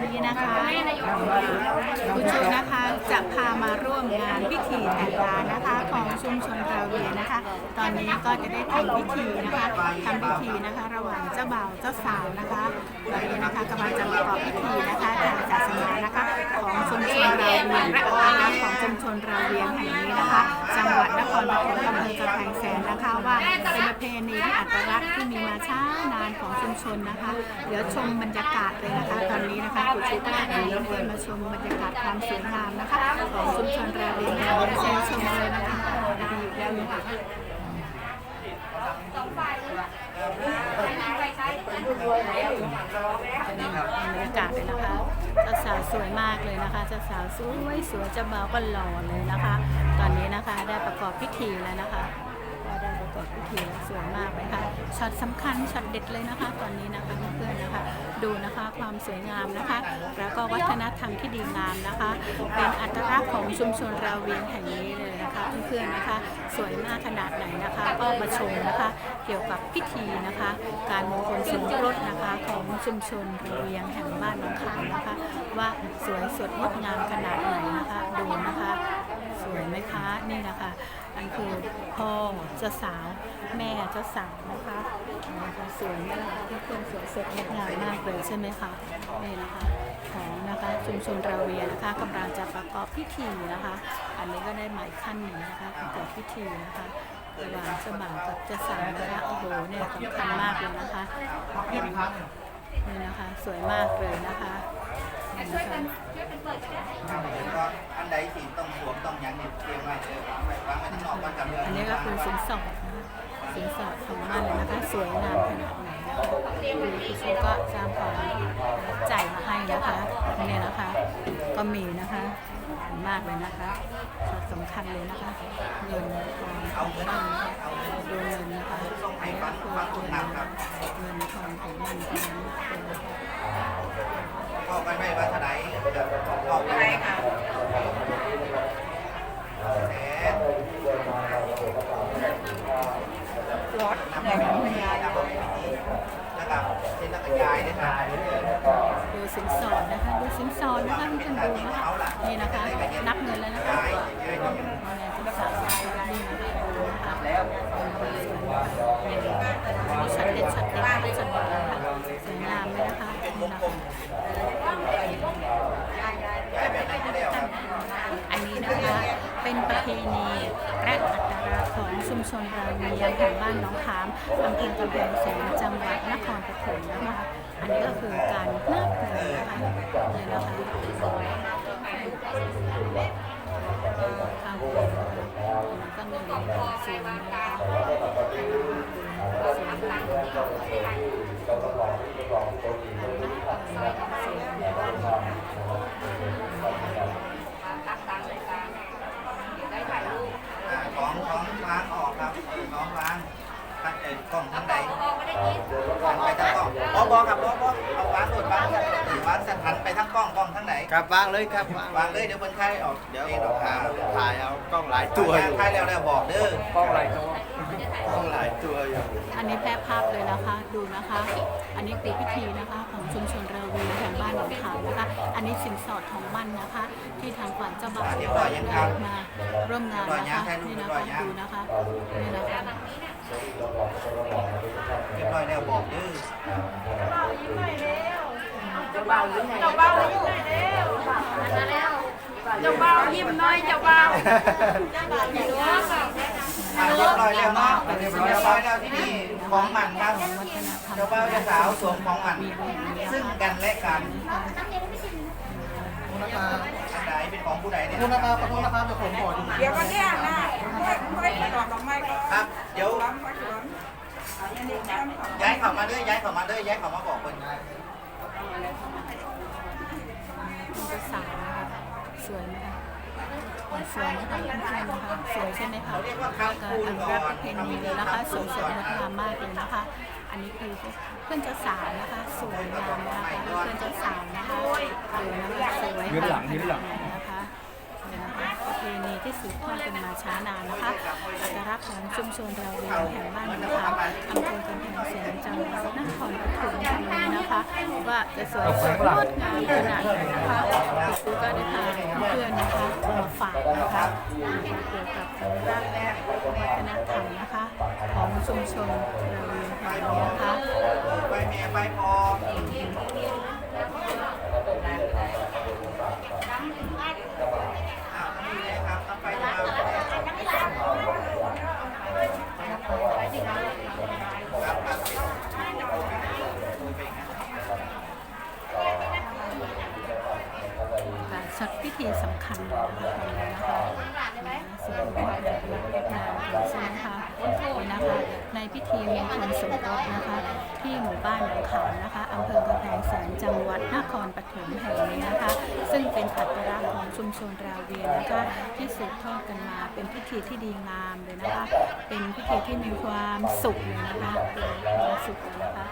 วันนี้นะคะคุณชูนะคะจะพามาร่วมงานพิธีแต่งงานนะคะ ของชุมชนราเวียนะคะ ตอนนี้ก็จะได้ทำพิธีนะคะทำพิธีนะคะ ระหว่างเจ้าบ่าวเจ้าสาวนะคะตอนนี้นะคะกำลังจะประกอบพิธีนะคะทางศาสนานะคะ ของชุมชนราเวียงนะคะของชุมชนราเวียงแห่งนี้นะคะ จังหวัดนครปฐมอำเภอกำแพงแสนนะคะว่าเป็นประเพณีที่อัตลักษณ์ที่มีมาช้านานของชุมชนนะคะ เดี๋ยวชมบรรยากาศเลยนะคะตอนนี้นะคะคุณชุกและนายเพื่อนมาชมบรรยากาศความสวยงามนะคะของชุมชนราเวียงแห่งนี้เชิญชมเลยนะคะดีอยู่แล้วนะคะบรรยากาศเลยนะคะ เจ้าสาวสวยมากเลยนะคะเจ้าสาวสวยสวยเจ้าบ่าวก็หล่อเลยนะคะ ตอนนี้นะคะได้ประกอบพิธีแล้วนะคะ ก็ได้ประกอบพิธีแล้วสวยมากเลยค่ะช็อตสำคัญช็อตเด็ดเลยนะคะ ตอนนี้นะคะเพื่อนๆนะคะ ดูนะคะความสวยงามนะคะ แล้วก็วัฒนธรรมที่ดีงามนะคะ เป็นอัตลักษณ์ของชุมชนราเวียงแห่งนี้เลยนะคะเพื่อนๆนะคะ สวยมากขนาดไหนนะคะ ก็มาชมนะคะ เกี่ยวกับพิธีนะคะ การมงคลสมรสนะคะของชุมชนราเวียงแห่งบ้านหนองขามนะคะ ว่าสวยสดงดงามขนาดไหนนะคะดูนะคะ สวยไหมคะนี่นะคะอันคือพ่อเจ้าสาวแม่เจ้าสาวนะคะนะคะสวยมากทุกคนสวยสดงดงามมากเลยใช่ไหมคะนี่นะคะของนะคะชุมชนราเวียนะคะกำลังจะประกอบพิธีนะคะ อันนี้ก็ได้หมายขั้นหนึ่งนะคะประกอบพิธีนะคะระหว่างเจ้าบ่าวกับเจ้าสาวนะคะโอ้โหเนี่ยสำคัญมากเลยนะคะนี่นะคะสวยมากเลยนะคะ นี่นะคะแล้วก็อันใดที่ต้องสวมต้องยังเนี่ยเตรียมไว้เออวางไว้วางไว้ที่นอกก่อนกับเรืออันนี้ก็คือสินสอดนะคะสินสอดของมันเลยนะคะ สวยงามขนาดไหนนะคะคือคุณชูก็สร้างความประทับใจมาให้นะคะนี่นะคะ ก็มีนะคะมากเลยนะคะสำคัญเลยนะคะเงินทองของมันนะคะดูเงินนะคะนี่ก็คือเงินเงินทองของมันตรงนั้นเป็นนะคะ พ่อไปไม่ว่าเท่าไหร่พ่อไปไหนค่ะแหมรถนำไปเป็นพยานนำไปเป็นพิธีแล้วก็เช่นนักยายเนี่ยค่ะ ดู สินสอดนะคะ ดูสินสอดนะคะเพื่อนดูนะคะนี่นะคะนับเงินแล้วนะคะยายยายต้องที่สาวนี่นะคะดูนะคะมีช็อตเด็ดช็อตเด็ดช็อตเด็ดนะคะสวยงามเลยนะคะอันนี้นะคะเป็นประเพณีและอัตลัก ของชุมชนราเยียงแห่งบ้านน้องขามอำเภอกำแพงแสนจังหวัดนครปฐมนะคะ อันนี้ก็คือการนาบเงิน ไหนครับวางเลยครับวางวางเลยเดี๋ยวเพิ่นค่ายออกเดี๋ยวเองออกข่าวถ่ายเอากล้องหลายตัวอยู่ค่ายแล้วแล้วบอกเด้อกล้องหลายตัวกล้องหลายตัวอยู่อันนี้แพร่ภาพเลยนะคะดูนะคะ อันนี้คือพิธีนะคะของชุมชนราวีแห่งบ้านหนองขามนะคะ อันนี้สินสอดของมันนะคะ ที่ทางฝ่ายเจ้าบ่าวได้มาร่วมงานนะคะนี่นะคะดูนะคะนี่นะคะเรียบร้อยแล้วบอกเด้อ เจ้าบ่าวยิ้มหน่อยแล้วเจ้าบ่าวยิ้มน้อยเจ้าบ่าวอะเรียบร้อยแล้วเนาะเรียบร้อยแล้วที่นี่ของมันครับวัฒนธรรมเจ้าบ่าวเจ้าสาวสวมของมันมีแบบนี้ซึ่งค่ะกันและกันคุณนะครับอันใดเป็นของผู้ใดเนี่ยคุณนะครับขอโทษนะครับเดี๋ยวผมขอดูเดี๋ยวก็เนี่ยนะไม่ไม่ไปดอกดอกไม้ก็ครับเดี๋ยวล้ำไปล้ำอันนี้ย้ำของย้ายเข้ามาเด้อย้ายเข้ามาเด้อย้ายเข้ามาบอกคน เจ้าสาวนะคะสวยไหมคะสวยนะคะเพื่อนๆนะคะสวยใช่ไหมคะเขาเรียกว่าการคำคูณอนุก่รัอกษ์ปนระเพณีเลยนะคะสวยสดงดงามมากเลยนะคะ อันนี้คือเพื่อนเจ้าสาวนะคะสวยงามนะคะเพื่อนเจ้าสาวนะคะสวยนะคะสวยงามขนหนนะนี่นะคะประเพณี ที่สืบทอดกันมาช้านานนะคะอัตลักษณ์ของชุมชนเราเวียงแห่งบ้านนะคะอำเภอกำแพงแสนจังหวัดนครปฐมแห่งนี้นะคะ ว่าจะสวยสดงดงามขนาดไหนนะคะคุณก็ได้พาเพื่อนนะคะมาฝากนะคะเกี่ยวกับรากแรกวัฒนธรรมนะคะ ของชุมชนเราเองแห่งนี้นะคะไปเมียไปพออ้าวนี่เลยครับต้องไปยาวครับครับ ค่ะ สักพิธีสำคัญเลยนะคะตรงนี้นะคะสวยงามและงดงามใช่ไหมคะนี่นะคะ ในพิธีมงคลสมรสนะคะ ที่หมู่บ้านหนองขามนะคะอำเภอกำแพงแสนจังหวัดนครปฐมแห่งนี้นะคะ ซึ่งเป็นอัตลักษณ์ของชุมชนราเวียนนะคะที่สืบทอดกันมาเป็นพิธีที่ดีงามเลยนะคะ เป็นพิธีที่มีความสุขเลยนะคะมีความสุขเลยนะคะ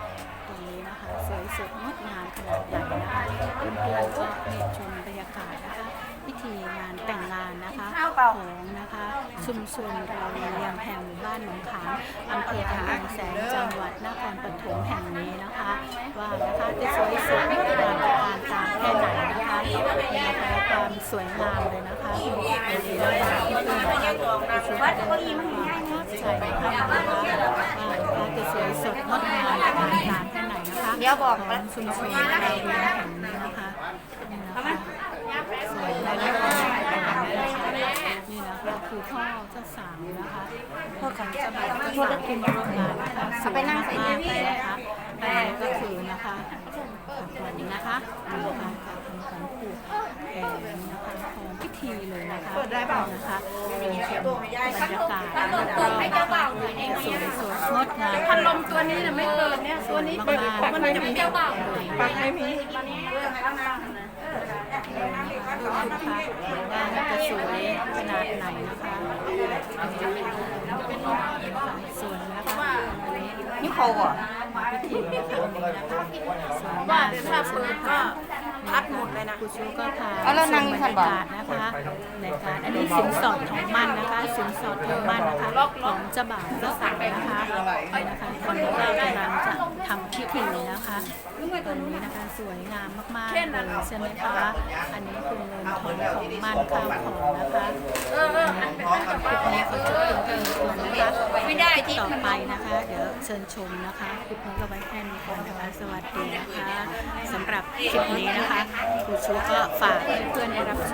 ตรงนี้นะคะสวยสดงดงามขนาดใหญ่นะคะเพื่อนๆก็ได้ชมบรรยากาศนะคะ พิธีงานแต่งงานนะคะ ของนะคะ ชุมชนเราเรียงแห่งหมู่บ้านหนองขามอำเภอกำแพงแสนจังหวัดนครปฐมแห่งนี้นะคะ ว่านะคะจะสวยสดงดงามตระการตาแค่ไหนนะคะนี่นะคะความสวยงามเลยนะคะนี่นะคะที่เพื่อนๆนะควัดก็ยิ้มให้ใจนะคะว่านะจะสวยสดงดงามตระการตาแค่ไหนนะคะเดี๋ยวบอกชุมชนเราเรียงแห่งนี้นะคะนี่นะคะสวยมากนะคะนี่นะคะคือพ่อเจ้าสาวนะคะพ่อของ เจ้าบ่าวเจ้าสาวที่มาร่วมงานนะคะสวยมากๆเลยนะคะอันนี้ก็คือนะคะวันนี้นะคะนี่นะคะการทำของผูกแอนนะคะของพิธีเลยนะคะนะคะเป็นบรรยากาศนะคะสวยสดงดงามพัดลมตัวนี้น่ะไม่เกินเนี่ยตัวนี้มันมันจะเปรี้ยวเปล่าปักไม่มีว่าจะสวยขนาดไหนนะคะ สวยนะคะวันนี้นี่าจะมาพิธีในครั้งนี้นะคะสวยว่ามาเดี๋ยวถ้าเปิดก็ พัดหมดเลยนะครูชูก็พาเอาแล้วนางชมนี่บท่ารนยาบอกกาศนะคะในการอันนี้สินสอดของมั่นนะคะ สินสอดของมั่นนะคะของเจ้าบ่าวเจ้าสาวนะคะนี่นะคะคนนี้ก็กำลังจะทำพิธีนะคะตอนนี้นะคะสวยงามมากๆเลยใช่ไหมคะอันนี้คือเงินทองของมั่นข้าวของนะคะเออเออพร้อมกันคลิปนี้เขาจะ ไม่ได้ที่ต่อไปนะคะ เดี๋ยวเชิญชมนะคะคลิปนี้ก็ไว้แค่นี้ก่อนนะคะ สวัสดีนะคะสำหรับคลิปนี้นะคะครูชูก็ฝากเพื่อนได้รับชม